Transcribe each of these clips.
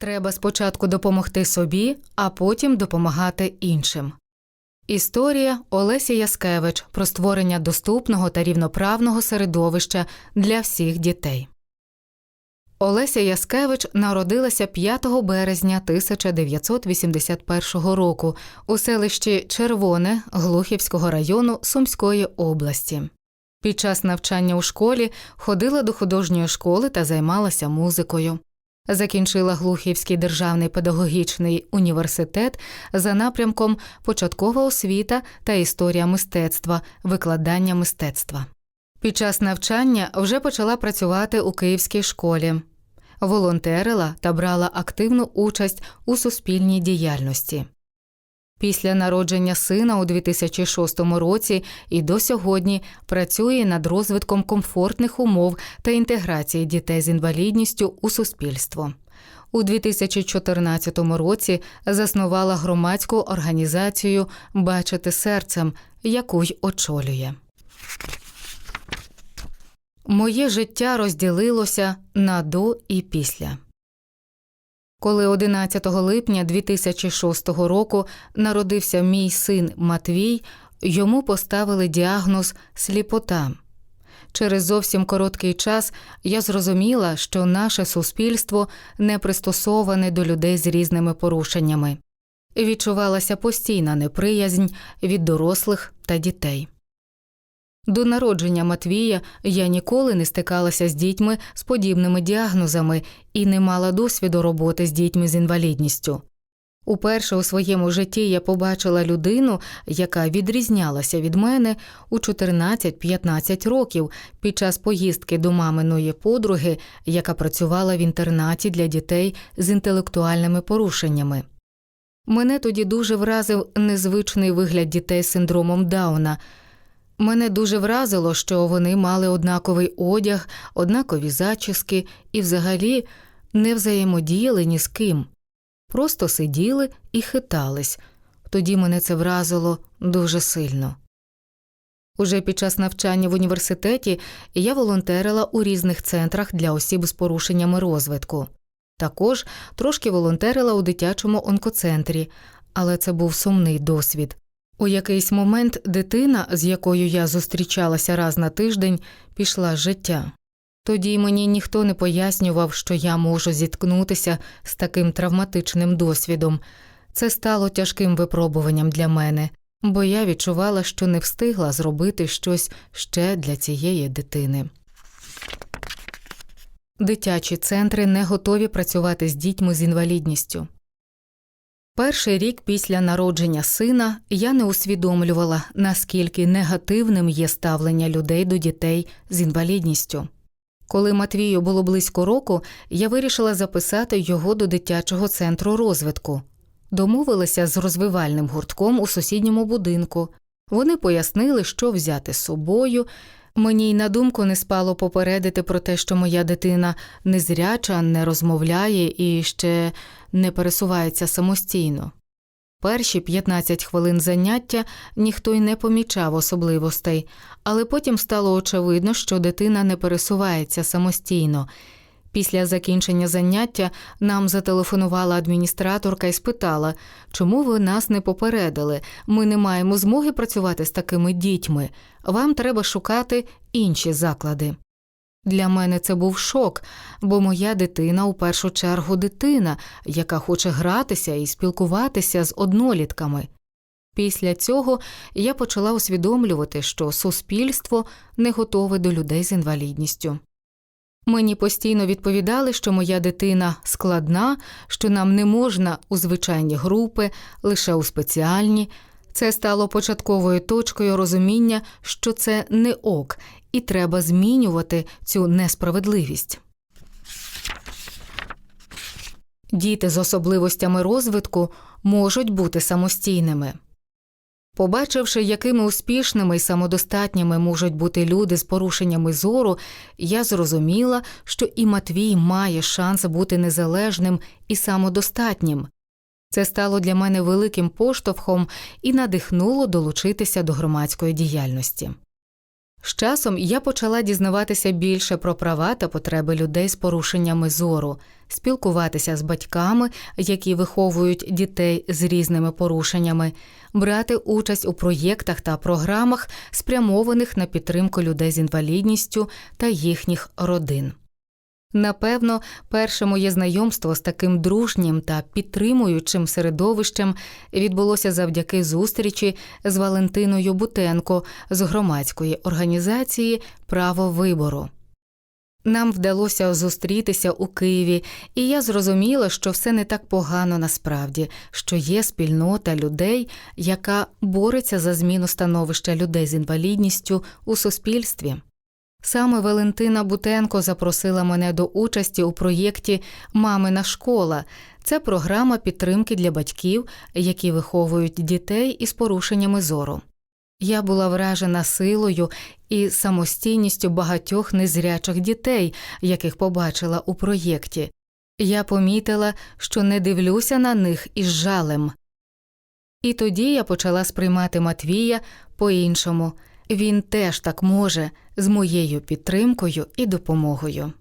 Треба спочатку допомогти собі, а потім допомагати іншим. Історія Олесі Яскевич про створення доступного та рівноправного середовища для всіх дітей. Олеся Яскевич народилася 5 березня 1981 року у селищі Червоне Глухівського району Сумської області. Під час навчання у школі ходила до художньої школи та займалася музикою. Закінчила Глухівський державний педагогічний університет за напрямком Початкова освіта та історія мистецтва, викладання мистецтва. Під час навчання вже почала працювати у київській школі, волонтерила та брала активну участь у суспільній діяльності. Після народження сина у 2006 році і до сьогодні працює над розвитком комфортних умов та інтеграції дітей з інвалідністю у суспільство. У 2014 році заснувала громадську організацію Бачити серцем, яку й очолює. Моє життя розділилося на до і після. Коли 11 липня 2006 року народився мій син Матвій, йому поставили діагноз сліпота. Через зовсім короткий час я зрозуміла, що наше суспільство не пристосоване до людей з різними порушеннями. Відчувалася постійна неприязнь від дорослих та дітей. До народження Матвія я ніколи не стикалася з дітьми з подібними діагнозами і не мала досвіду роботи з дітьми з інвалідністю. Уперше у своєму житті я побачила людину, яка відрізнялася від мене у 14-15 років під час поїздки до маминої подруги, яка працювала в інтернаті для дітей з інтелектуальними порушеннями. Мене тоді дуже вразив незвичний вигляд дітей з синдромом Дауна. Мене дуже вразило, що вони мали однаковий одяг, однакові зачіски і взагалі не взаємодіяли ні з ким. Просто сиділи і хитались. Тоді мене це вразило дуже сильно. Уже під час навчання в університеті я волонтерила у різних центрах для осіб з порушеннями розвитку. Також трошки волонтерила у дитячому онкоцентрі, але це був сумний досвід. У якийсь момент дитина, з якою я зустрічалася раз на тиждень, пішла з життя. Тоді мені ніхто не пояснював, що я можу зіткнутися з таким травматичним досвідом. Це стало тяжким випробуванням для мене, бо я відчувала, що не встигла зробити щось ще для цієї дитини. Дитячі центри не готові працювати з дітьми з інвалідністю. Перший рік після народження сина я не усвідомлювала, наскільки негативним є ставлення людей до дітей з інвалідністю. Коли Матвію було близько року, я вирішила записати його до дитячого центру розвитку. Домовилася з розвивальним гуртком у сусідньому будинку. Вони пояснили, що взяти з собою. Мені й на думку не спало попередити про те, що моя дитина незряча, не розмовляє і ще не пересувається самостійно. Перші 15 хвилин заняття ніхто й не помічав особливостей, але потім стало очевидно, що дитина не пересувається самостійно. Після закінчення заняття нам зателефонувала адміністраторка і спитала, чому ви нас не попередили, ми не маємо змоги працювати з такими дітьми, вам треба шукати інші заклади. Для мене це був шок, бо моя дитина у першу чергу дитина, яка хоче гратися і спілкуватися з однолітками. Після цього я почала усвідомлювати, що суспільство не готове до людей з інвалідністю. Мені постійно відповідали, що моя дитина складна, що нам не можна у звичайні групи, лише у спеціальні. Це стало початковою точкою розуміння, що це не ок, і треба змінювати цю несправедливість. Діти з особливостями розвитку можуть бути самостійними. Побачивши, якими успішними і самодостатніми можуть бути люди з порушеннями зору, я зрозуміла, що і Матвій має шанс бути незалежним і самодостатнім. Це стало для мене великим поштовхом і надихнуло долучитися до громадської діяльності. З часом я почала дізнаватися більше про права та потреби людей з порушеннями зору, спілкуватися з батьками, які виховують дітей з різними порушеннями, брати участь у проєктах та програмах, спрямованих на підтримку людей з інвалідністю та їхніх родин. Напевно, перше моє знайомство з таким дружнім та підтримуючим середовищем відбулося завдяки зустрічі з Валентиною Бутенко з громадської організації Право вибору. Нам вдалося зустрітися у Києві, і я зрозуміла, що все не так погано насправді, що є спільнота людей, яка бореться за зміну становища людей з інвалідністю у суспільстві. Саме Валентина Бутенко запросила мене до участі у проєкті Мамина школа. Це програма підтримки для батьків, які виховують дітей із порушеннями зору. Я була вражена силою і самостійністю багатьох незрячих дітей, яких побачила у проєкті. Я помітила, що не дивлюся на них із жалем. І тоді я почала сприймати Матвія по іншому. Він теж так може з моєю підтримкою і допомогою.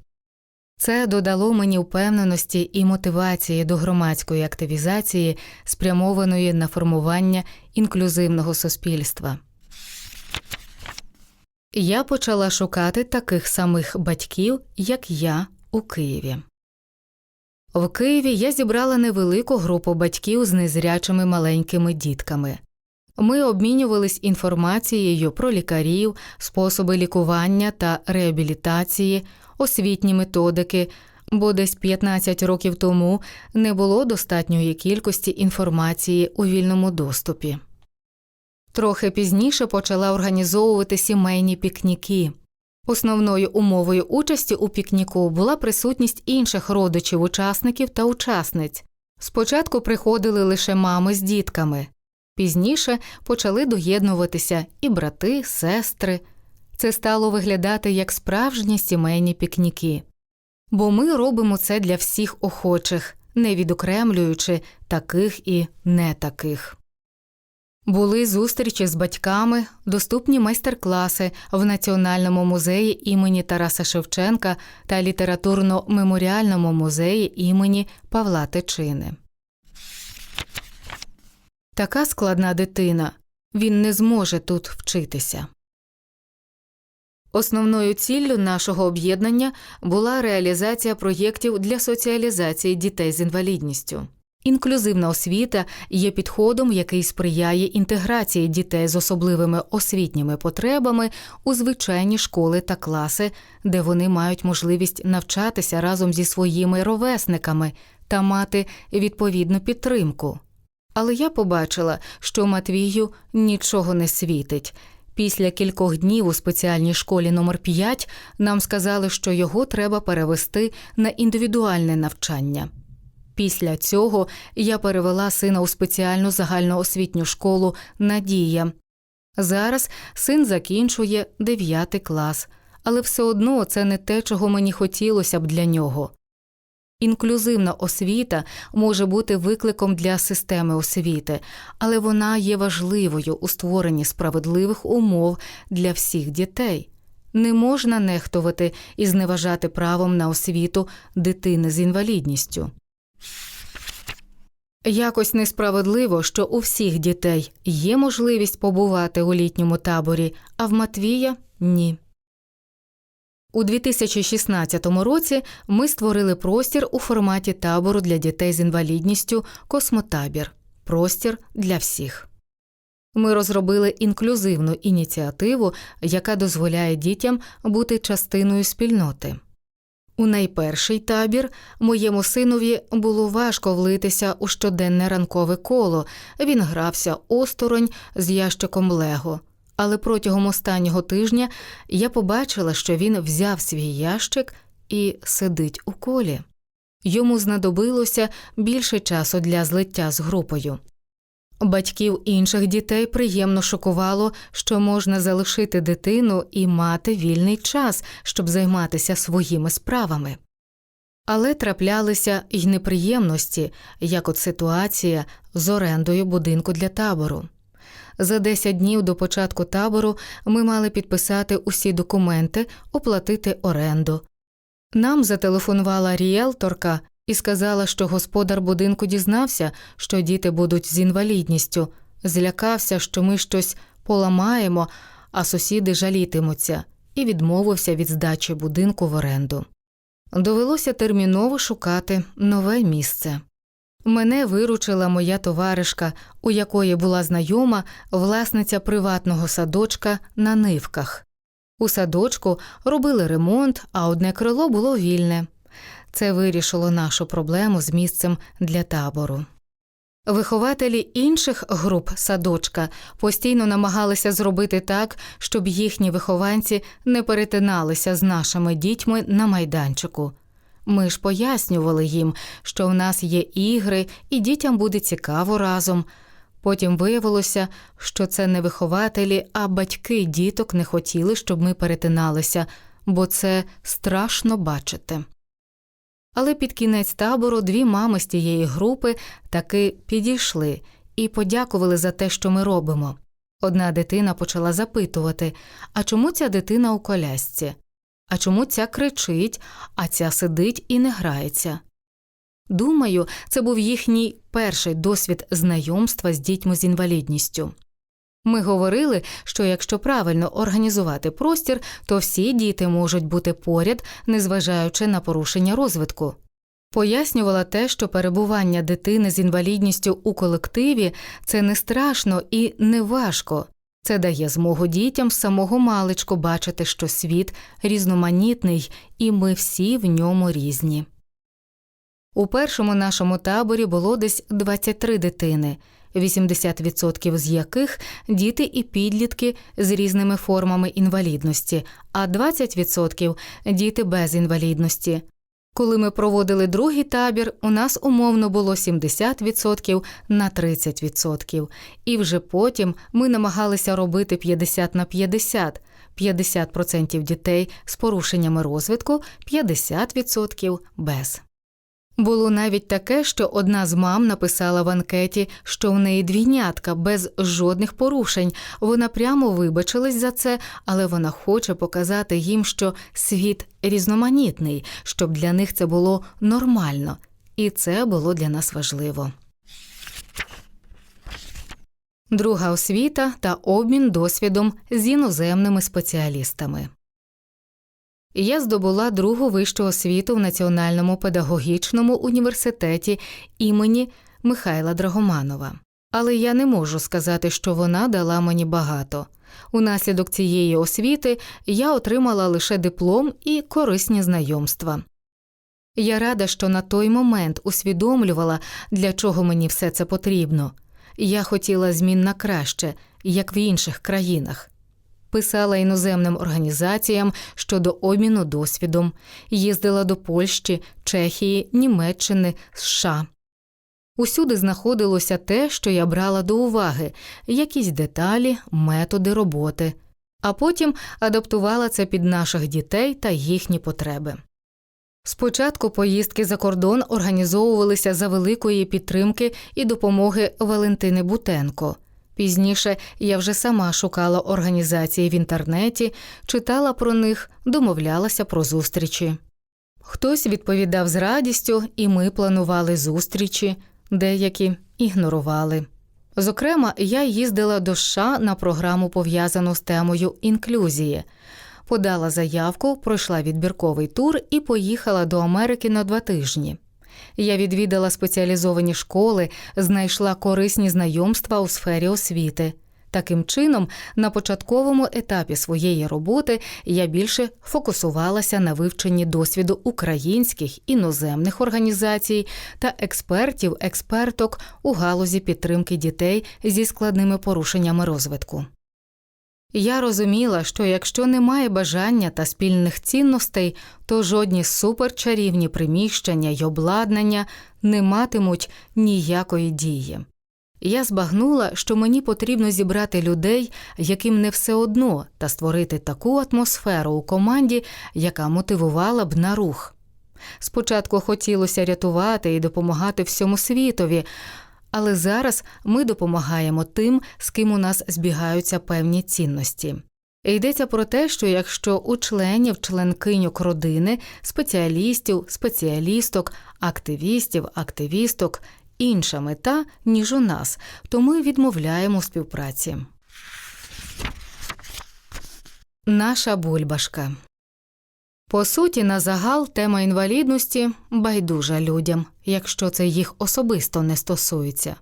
Це додало мені впевненості і мотивації до громадської активізації, спрямованої на формування інклюзивного суспільства. Я почала шукати таких самих батьків, як я у Києві. В Києві я зібрала невелику групу батьків з незрячими маленькими дітками. Ми обмінювались інформацією про лікарів, способи лікування та реабілітації, освітні методики, бо десь 15 років тому не було достатньої кількості інформації у вільному доступі. Трохи пізніше почала організовувати сімейні пікніки. Основною умовою участі у пікніку була присутність інших родичів учасників та учасниць. Спочатку приходили лише мами з дітками. Пізніше почали доєднуватися і брати, сестри. Це стало виглядати як справжні сімейні пікніки. Бо ми робимо це для всіх охочих, не відокремлюючи таких і не таких. Були зустрічі з батьками, доступні майстер-класи в Національному музеї імені Тараса Шевченка та літературно-меморіальному музеї імені Павла Тичини. Така складна дитина, він не зможе тут вчитися. Основною ціллю нашого об'єднання була реалізація проєктів для соціалізації дітей з інвалідністю. Інклюзивна освіта є підходом, який сприяє інтеграції дітей з особливими освітніми потребами у звичайні школи та класи, де вони мають можливість навчатися разом зі своїми ровесниками та мати відповідну підтримку. Але я побачила, що Матвію нічого не світить. Після кількох днів у спеціальній школі номер 5 нам сказали, що його треба перевести на індивідуальне навчання. Після цього я перевела сина у спеціальну загальноосвітню школу Надія. Зараз син закінчує 9 клас, але все одно це не те, чого мені хотілося б для нього. Інклюзивна освіта може бути викликом для системи освіти, але вона є важливою у створенні справедливих умов для всіх дітей. Не можна нехтувати і зневажати правом на освіту дитини з інвалідністю. Якось несправедливо, що у всіх дітей є можливість побувати у літньому таборі, а в Матвія ні. У 2016 році ми створили простір у форматі табору для дітей з інвалідністю Космотабір простір для всіх. Ми розробили інклюзивну ініціативу, яка дозволяє дітям бути частиною спільноти. У найперший табір моєму синові було важко влитися у щоденне ранкове коло. Він грався осторонь з ящиком Лего. Але протягом останнього тижня я побачила, що він взяв свій ящик і сидить у колі. Йому знадобилося більше часу для злиття з групою. Батьків інших дітей приємно шокувало, що можна залишити дитину і мати вільний час, щоб займатися своїми справами. Але траплялися й неприємності, як от ситуація з орендою будинку для табору. За 10 днів до початку табору ми мали підписати усі документи, оплатити оренду. Нам зателефонувала ріелторка і сказала, що господар будинку дізнався, що діти будуть з інвалідністю, злякався, що ми щось поламаємо, а сусіди жалітимуться, і відмовився від здачі будинку в оренду. Довелося терміново шукати нове місце. Мене виручила моя товаришка, у якої була знайома власниця приватного садочка на нивках. У садочку робили ремонт, а одне крило було вільне. Це вирішило нашу проблему з місцем для табору. Вихователі інших груп садочка постійно намагалися зробити так, щоб їхні вихованці не перетиналися з нашими дітьми на майданчику. Ми ж пояснювали їм, що в нас є ігри і дітям буде цікаво разом. Потім виявилося, що це не вихователі, а батьки діток не хотіли, щоб ми перетиналися, бо це страшно бачити. Але під кінець табору дві мами з тієї групи таки підійшли і подякували за те, що ми робимо. Одна дитина почала запитувати, а чому ця дитина у колясці? А чому ця кричить, а ця сидить і не грається? Думаю, це був їхній перший досвід знайомства з дітьми з інвалідністю. Ми говорили, що якщо правильно організувати простір, то всі діти можуть бути поряд, незважаючи на порушення розвитку. Пояснювала те, що перебування дитини з інвалідністю у колективі це не страшно і не важко. Це дає змогу дітям з самого маличку бачити, що світ різноманітний, і ми всі в ньому різні. У першому нашому таборі було десь 23 дитини, 80% з яких діти і підлітки з різними формами інвалідності, а 20% діти без інвалідності. Коли ми проводили другий табір, у нас умовно було 70% на 30%, і вже потім ми намагалися робити 50 на 50, 50% дітей з порушеннями розвитку, 50% без. Було навіть таке, що одна з мам написала в анкеті, що в неї двійнятка без жодних порушень. Вона прямо вибачилась за це, але вона хоче показати їм, що світ різноманітний, щоб для них це було нормально, і це було для нас важливо. Друга освіта та обмін досвідом з іноземними спеціалістами. Я здобула другу вищу освіту в Національному педагогічному університеті імені Михайла Драгоманова. Але я не можу сказати, що вона дала мені багато. Унаслідок цієї освіти я отримала лише диплом і корисні знайомства. Я рада, що на той момент усвідомлювала, для чого мені все це потрібно. Я хотіла змін на краще, як в інших країнах писала іноземним організаціям щодо обміну досвідом, їздила до Польщі, Чехії, Німеччини, США. Усюди знаходилося те, що я брала до уваги, якісь деталі, методи роботи, а потім адаптувала це під наших дітей та їхні потреби. Спочатку поїздки за кордон організовувалися за великої підтримки і допомоги Валентини Бутенко. Пізніше я вже сама шукала організації в інтернеті, читала про них, домовлялася про зустрічі. Хтось відповідав з радістю, і ми планували зустрічі, деякі ігнорували. Зокрема, я їздила до США на програму, пов'язану з темою інклюзії, подала заявку, пройшла відбірковий тур і поїхала до Америки на два тижні. Я відвідала спеціалізовані школи, знайшла корисні знайомства у сфері освіти. Таким чином, на початковому етапі своєї роботи я більше фокусувалася на вивченні досвіду українських іноземних організацій та експертів, експерток у галузі підтримки дітей зі складними порушеннями розвитку. Я розуміла, що якщо немає бажання та спільних цінностей, то жодні суперчарівні приміщення й обладнання не матимуть ніякої дії. Я збагнула, що мені потрібно зібрати людей, яким не все одно, та створити таку атмосферу у команді, яка мотивувала б на рух. Спочатку хотілося рятувати і допомагати всьому світові, Але зараз ми допомагаємо тим, з ким у нас збігаються певні цінності. Йдеться про те, що якщо у членів, членкиньок родини, спеціалістів, спеціалісток, активістів, активісток інша мета, ніж у нас, то ми відмовляємо співпраці. Наша бульбашка. По суті, на загал тема інвалідності байдужа людям, якщо це їх особисто не стосується.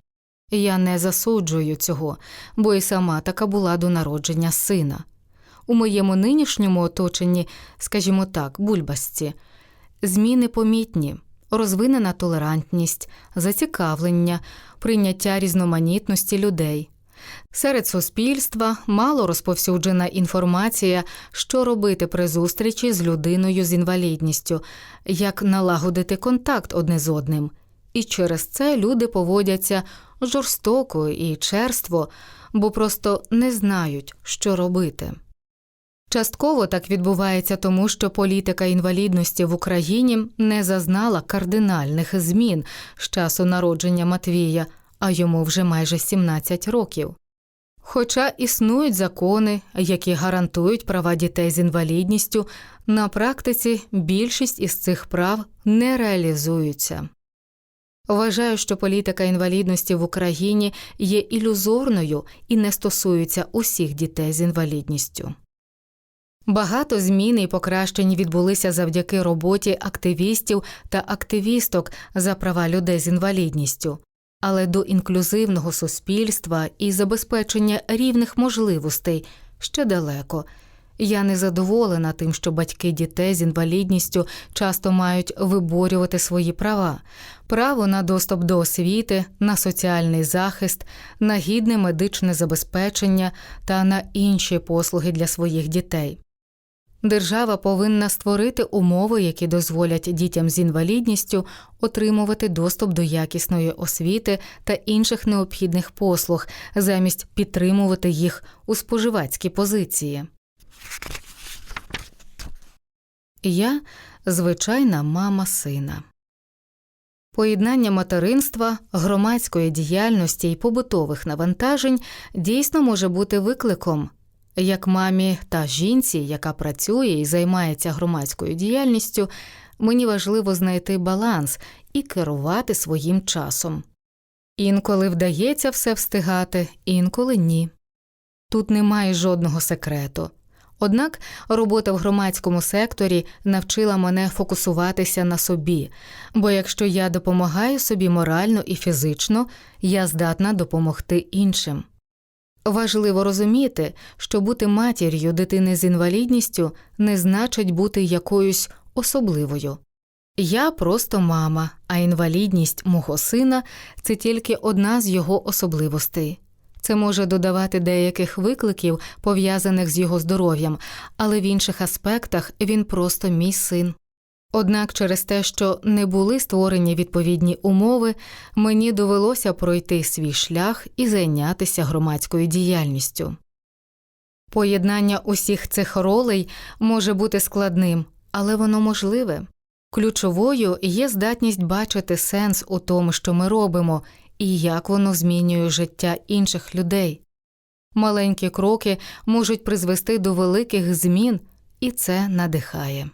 Я не засуджую цього, бо і сама така була до народження сина. У моєму нинішньому оточенні, скажімо так, бульбашці, зміни помітні, розвинена толерантність, зацікавлення, прийняття різноманітності людей. Серед суспільства мало розповсюджена інформація, що робити при зустрічі з людиною з інвалідністю, як налагодити контакт одне з одним. І через це люди поводяться жорстоко і черство, бо просто не знають, що робити. Частково так відбувається тому, що політика інвалідності в Україні не зазнала кардинальних змін з часу народження Матвія, а йому вже майже 17 років. Хоча існують закони, які гарантують права дітей з інвалідністю, на практиці більшість із цих прав не реалізуються. Вважаю, що політика інвалідності в Україні є ілюзорною і не стосується усіх дітей з інвалідністю. Багато змін і покращень відбулися завдяки роботі активістів та активісток за права людей з інвалідністю, але до інклюзивного суспільства і забезпечення рівних можливостей ще далеко. Я не задоволена тим, що батьки дітей з інвалідністю часто мають виборювати свої права, право на доступ до освіти, на соціальний захист, на гідне медичне забезпечення та на інші послуги для своїх дітей. Держава повинна створити умови, які дозволять дітям з інвалідністю отримувати доступ до якісної освіти та інших необхідних послуг, замість підтримувати їх у споживацькій позиції. Я звичайна мама сина. Поєднання материнства, громадської діяльності і побутових навантажень дійсно може бути викликом. Як мамі та жінці, яка працює і займається громадською діяльністю, мені важливо знайти баланс і керувати своїм часом. Інколи вдається все встигати, інколи ні. Тут немає жодного секрету. Однак робота в громадському секторі навчила мене фокусуватися на собі, бо якщо я допомагаю собі морально і фізично, я здатна допомогти іншим. Важливо розуміти, що бути матір'ю дитини з інвалідністю не значить бути якоюсь особливою. Я просто мама, а інвалідність мого сина це тільки одна з його особливостей. Це може додавати деяких викликів, пов'язаних з його здоров'ям, але в інших аспектах він просто мій син. Однак через те, що не були створені відповідні умови, мені довелося пройти свій шлях і зайнятися громадською діяльністю. Поєднання усіх цих ролей може бути складним, але воно можливе. Ключовою є здатність бачити сенс у тому, що ми робимо, і як воно змінює життя інших людей. Маленькі кроки можуть призвести до великих змін, і це надихає.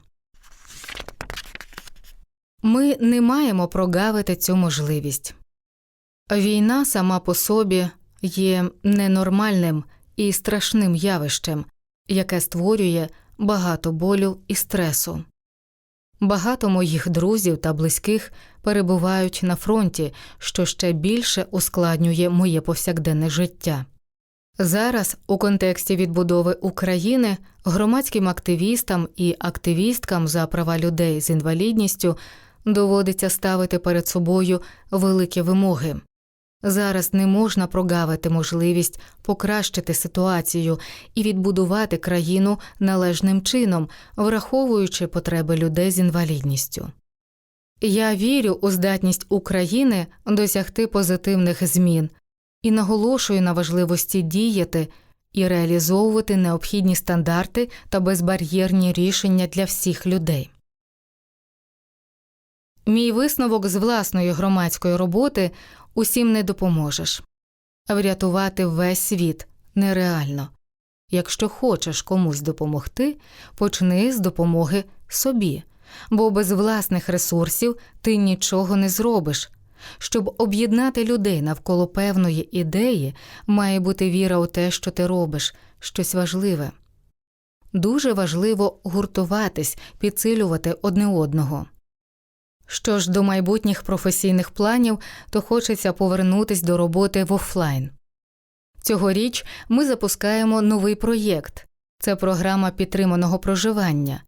Ми не маємо прогавити цю можливість. Війна сама по собі є ненормальним і страшним явищем, яке створює багато болю і стресу. Багато моїх друзів та близьких перебувають на фронті, що ще більше ускладнює моє повсякденне життя. Зараз, у контексті відбудови України, громадським активістам і активісткам за права людей з інвалідністю доводиться ставити перед собою великі вимоги. Зараз не можна прогавити можливість покращити ситуацію і відбудувати країну належним чином, враховуючи потреби людей з інвалідністю. Я вірю у здатність України досягти позитивних змін і наголошую на важливості діяти і реалізовувати необхідні стандарти та безбар'єрні рішення для всіх людей. Мій висновок з власної громадської роботи усім не допоможеш. Врятувати весь світ нереально. Якщо хочеш комусь допомогти, почни з допомоги собі, бо без власних ресурсів ти нічого не зробиш. Щоб об'єднати людей навколо певної ідеї, має бути віра у те, що ти робиш, щось важливе. Дуже важливо гуртуватись, підсилювати одне одного. Що ж до майбутніх професійних планів, то хочеться повернутись до роботи в офлайн. Цьогоріч ми запускаємо новий проєкт це програма підтриманого проживання.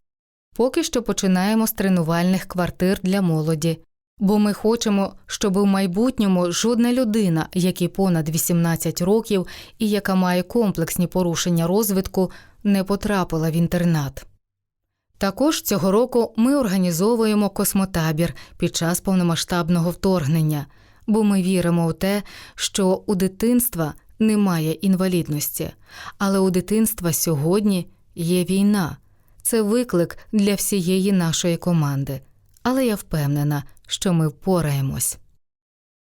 Поки що починаємо з тренувальних квартир для молоді, бо ми хочемо, щоб у майбутньому жодна людина, якій понад 18 років і яка має комплексні порушення розвитку, не потрапила в інтернат. Також цього року ми організовуємо космотабір під час повномасштабного вторгнення, бо ми віримо у те, що у дитинства немає інвалідності, але у дитинства сьогодні є війна. Це виклик для всієї нашої команди, але я впевнена, що ми впораємось.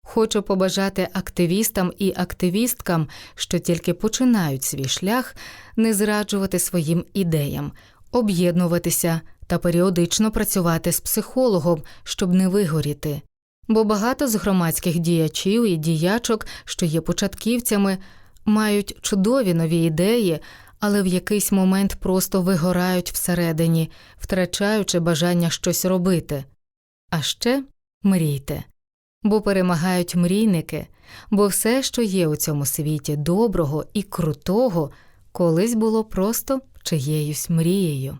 Хочу побажати активістам і активісткам, що тільки починають свій шлях, не зраджувати своїм ідеям, об'єднуватися та періодично працювати з психологом, щоб не вигоріти. Бо багато з громадських діячів і діячок, що є початківцями, мають чудові нові ідеї, але в якийсь момент просто вигорають всередині, втрачаючи бажання щось робити. А ще мрійте, бо перемагають мрійники, бо все, що є у цьому світі доброго і крутого, колись було просто чиєюсь мрією.